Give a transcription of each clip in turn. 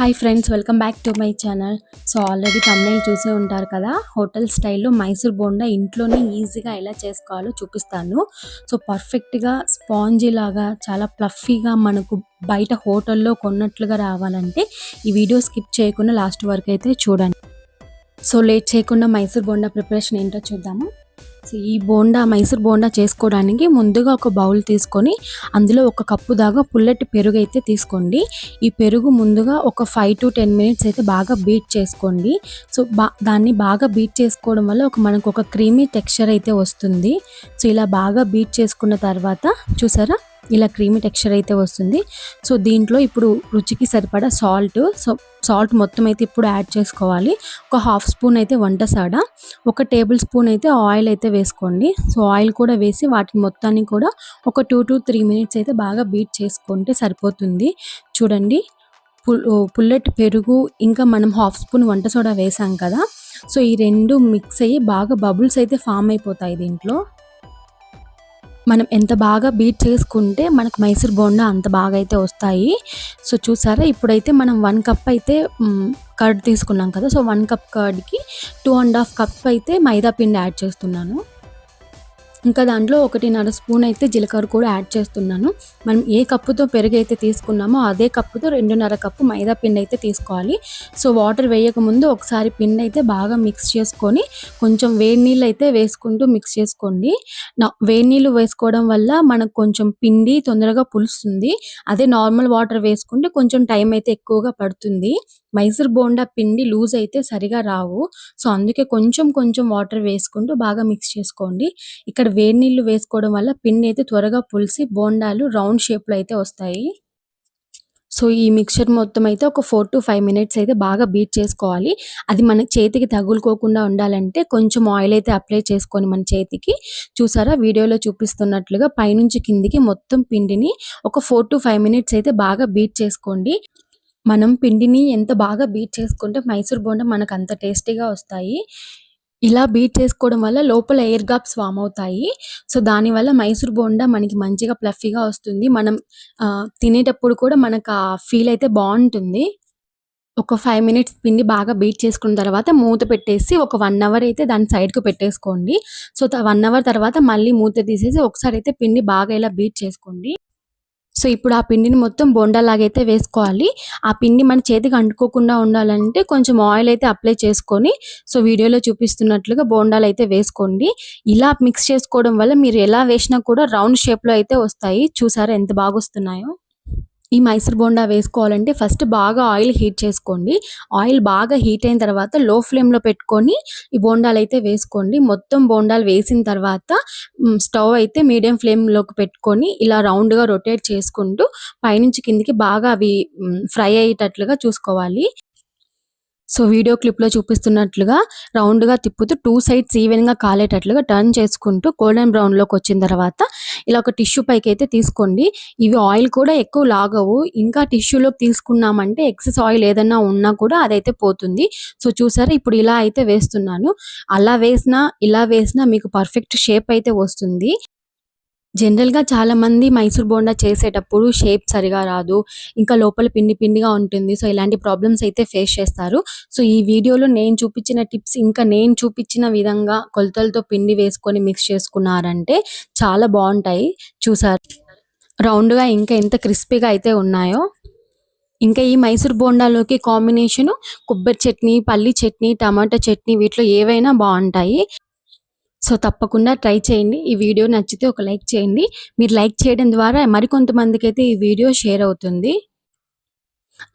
Hi friends welcome back to my channel so already తమిళ చూసే ఉంటారు కదా? హోటల్ స్టైల్లో మైసూర్ బోండా ఇంట్లోనే ఈజీగా ఎలా చేసుకోవాలో చూపిస్తాను. సో పర్ఫెక్ట్గా స్పాంజీ లాగా చాలా ప్లఫీగా మనకు బయట హోటల్లో కొన్నట్లుగా రావాలంటే ఈ వీడియో స్కిప్ చేయకుండా లాస్ట్ వరకు అయితే చూడండి. సో లేట్ చేయకుండా మైసూర్ బోండా ప్రిపరేషన్ ఏంటో చూద్దాము. ఈ బోండా మైసూర్ బోండా చేసుకోవడానికి ముందుగా ఒక బౌల్ తీసుకొని అందులో ఒక కప్పు దాకా పుల్లటి పెరుగు అయితే తీసుకోండి. ఈ పెరుగు ముందుగా ఒక ఫైవ్ టు టెన్ మినిట్స్ అయితే బాగా బీట్ చేసుకోండి. సో బా దాన్ని బాగా బీట్ చేసుకోవడం వల్ల ఒక మనకు ఒక క్రీమీ టెక్స్చర్ అయితే వస్తుంది. సో ఇలా బాగా బీట్ చేసుకున్న తర్వాత చూసారా? ఇలా క్రీమీ టెక్స్చర్ అయితే వస్తుంది. సో దీంట్లో ఇప్పుడు రుచికి సరిపడా సాల్ట్ సో సాల్ట్ మొత్తం అయితే ఇప్పుడు యాడ్ చేసుకోవాలి. ఒక హాఫ్ స్పూన్ అయితే వంట సాడ ఒక టేబుల్ స్పూన్ అయితే ఆయిల్ అయితే వేసుకోండి. సో ఆయిల్ కూడా వేసి వాటిని మొత్తాన్ని కూడా ఒక టూ టు త్రీ మినిట్స్ అయితే బాగా బీట్ చేసుకుంటే సరిపోతుంది. చూడండి పుల్లెట్ పెరుగు ఇంకా మనం హాఫ్ స్పూన్ వంట సోడా వేసాం కదా. సో ఈ రెండు మిక్స్ అయ్యి బాగా బబుల్స్ అయితే ఫామ్ అయిపోతాయి దీంట్లో. మనం ఎంత బాగా బీట్ చేసుకుంటే మనకు మైసూర్ బోండా అంత బాగా అయితే వస్తాయి. సో చూసారా ఇప్పుడైతే మనం వన్ కప్ అయితే కర్డ్ తీసుకున్నాం కదా సో వన్ కప్ కర్డ్కి టూ అండ్ హాఫ్ కప్ అయితే మైదా పిండి యాడ్ చేస్తున్నాను. ఇంకా దాంట్లో ఒకటిన్నర స్పూన్ అయితే జీలకర్ర కూడా యాడ్ చేస్తున్నాను. మనం ఏ కప్పుతో పెరుగు అయితే తీసుకున్నామో అదే కప్పుతో రెండున్నర కప్పు మైదా పిండి అయితే తీసుకోవాలి. సో వాటర్ వేయకముందు ఒకసారి పిండి అయితే బాగా మిక్స్ చేసుకొని కొంచెం వేడి నీళ్ళు అయితే వేసుకుంటూ మిక్స్ చేసుకోండి. వేడి నీళ్ళు వేసుకోవడం వల్ల మనకు కొంచెం పిండి తొందరగా పులుస్తుంది. అదే నార్మల్ వాటర్ వేసుకుంటే కొంచెం టైం అయితే ఎక్కువగా పడుతుంది. మైసూర్ బోండా పిండి లూజ్ అయితే సరిగా రావు. సో అందుకే కొంచెం కొంచెం వాటర్ వేసుకుంటూ బాగా మిక్స్ చేసుకోండి. ఇక్కడ వేడి నీళ్ళు వేసుకోవడం వల్ల పిండి అయితే త్వరగా పులిసి బోండాలు రౌండ్ షేప్లో అయితే వస్తాయి. సో ఈ మిక్చర్ మొత్తం అయితే ఒక ఫోర్ టు ఫైవ్ మినిట్స్ అయితే బాగా బీట్ చేసుకోవాలి. అది మన చేతికి తగులుకోకుండా ఉండాలంటే కొంచెం ఆయిల్ అయితే అప్లై చేసుకొని మన చేతికి. చూసారా? వీడియోలో చూపిస్తున్నట్లుగా పైనుంచి కిందికి మొత్తం పిండిని ఒక ఫోర్ టు ఫైవ్ మినిట్స్ అయితే బాగా బీట్ చేసుకోండి. మనం పిండిని ఎంత బాగా బీట్ చేసుకుంటే మైసూర్ బోండా మనకు అంత టేస్టీగా వస్తాయి. ఇలా బీట్ చేసుకోవడం వల్ల లోపల ఎయిర్ గాప్స్ ఫామ్ అవుతాయి. సో దానివల్ల మైసూర్ బోండా మనకి మంచిగా ప్లఫీగా వస్తుంది. మనం తినేటప్పుడు కూడా మనకు ఆ ఫీల్ అయితే బాగుంటుంది. ఒక ఫైవ్ మినిట్స్ పిండి బాగా బీట్ చేసుకున్న తర్వాత మూత పెట్టేసి ఒక వన్ అవర్ అయితే దాని సైడ్కు పెట్టేసుకోండి. సో వన్ అవర్ తర్వాత మళ్ళీ మూత తీసేసి ఒకసారి అయితే పిండి బాగా ఇలా బీట్ చేసుకోండి. సో ఇప్పుడు ఆ పిండిని మొత్తం బొండలాగైతే వేసుకోవాలి. ఆ పిండి మన చేతికి అంటుకోకుండా ఉండాలంటే కొంచెం ఆయిల్ అయితే అప్లై చేసుకొని సో వీడియోలో చూపిస్తున్నట్లుగా బోండాలు అయితే వేసుకోండి. ఇలా మిక్స్ చేసుకోవడం వల్ల మీరు ఎలా వేసినా కూడా రౌండ్ షేప్లో అయితే వస్తాయి. చూసారా ఎంత బాగా వస్తున్నాయో ఈ మైసూర్ బోండా వేసుకోవాలంటే ఫస్ట్ బాగా ఆయిల్ హీట్ చేసుకోండి. ఆయిల్ బాగా హీట్ అయిన తర్వాత లో ఫ్లేమ్లో పెట్టుకొని ఈ బోండాలు అయితే వేసుకోండి. మొత్తం బోండాలు వేసిన తర్వాత స్టవ్ అయితే మీడియం ఫ్లేమ్లోకి పెట్టుకొని ఇలా రౌండ్గా రొటేట్ చేసుకుంటూ పైనుంచి కిందికి బాగా అవి ఫ్రై అయ్యేటట్లుగా చూసుకోవాలి. సో వీడియో క్లిప్లో చూపిస్తున్నట్లుగా రౌండ్గా తిప్పుతూ టూ సైడ్స్ ఈవెన్గా కాలేటట్లుగా టర్న్ చేసుకుంటూ గోల్డెన్ బ్రౌన్లోకి వచ్చిన తర్వాత ఇలా ఒక టిష్యూ పైకి అయితే తీసుకోండి. ఇవి ఆయిల్ కూడా ఎక్కువ లాగవు. ఇంకా టిష్యూలోకి తీసుకున్నామంటే ఎక్సెస్ ఆయిల్ ఏదన్నా ఉన్నా కూడా అదైతే పోతుంది. సో చూసారా ఇప్పుడు ఇలా అయితే వేస్తున్నాను. అలా వేసినా ఇలా వేసినా మీకు పర్ఫెక్ట్ షేప్ అయితే వస్తుంది. జనరల్‌గా చాలామంది మైసూర్ బోండా చేసేటప్పుడు షేప్ సరిగా రాదు. ఇంకా లోపల పిండి పిండిగా ఉంటుంది. సో, ఇలాంటి ప్రాబ్లమ్స్ అయితే ఫేస్ చేస్తారు. సో, ఈ వీడియోలో నేను చూపించిన టిప్స్ ఇంకా నేను చూపించిన విధంగా కొలతలతో పిండి వేసుకొని మిక్స్ చేసుకున్నారంటే చాలా బాగుంటాయి చూసారు. రౌండ్‌గా ఇంకా ఎంత క్రిస్పీగా అయితే ఉన్నాయో. ఇంకా ఈ మైసూర్ బోండాలోకి కాంబినేషను కొబ్బరి చట్నీ, పల్లి చట్నీ, టమాటా చట్నీ వీటిలో ఏవైనా బాగుంటాయి సో తప్పకుండా ట్రై చేయండి. ఈ వీడియో నచ్చితే ఒక లైక్ చేయండి. మీరు లైక్ చేయడం ద్వారా మరికొంతమందికి అయితే ఈ వీడియో షేర్ అవుతుంది.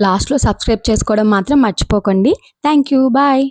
లాస్ట్లో సబ్స్క్రైబ్ చేసుకోవడం మాత్రం మర్చిపోకండి. Thank you. బాయ్.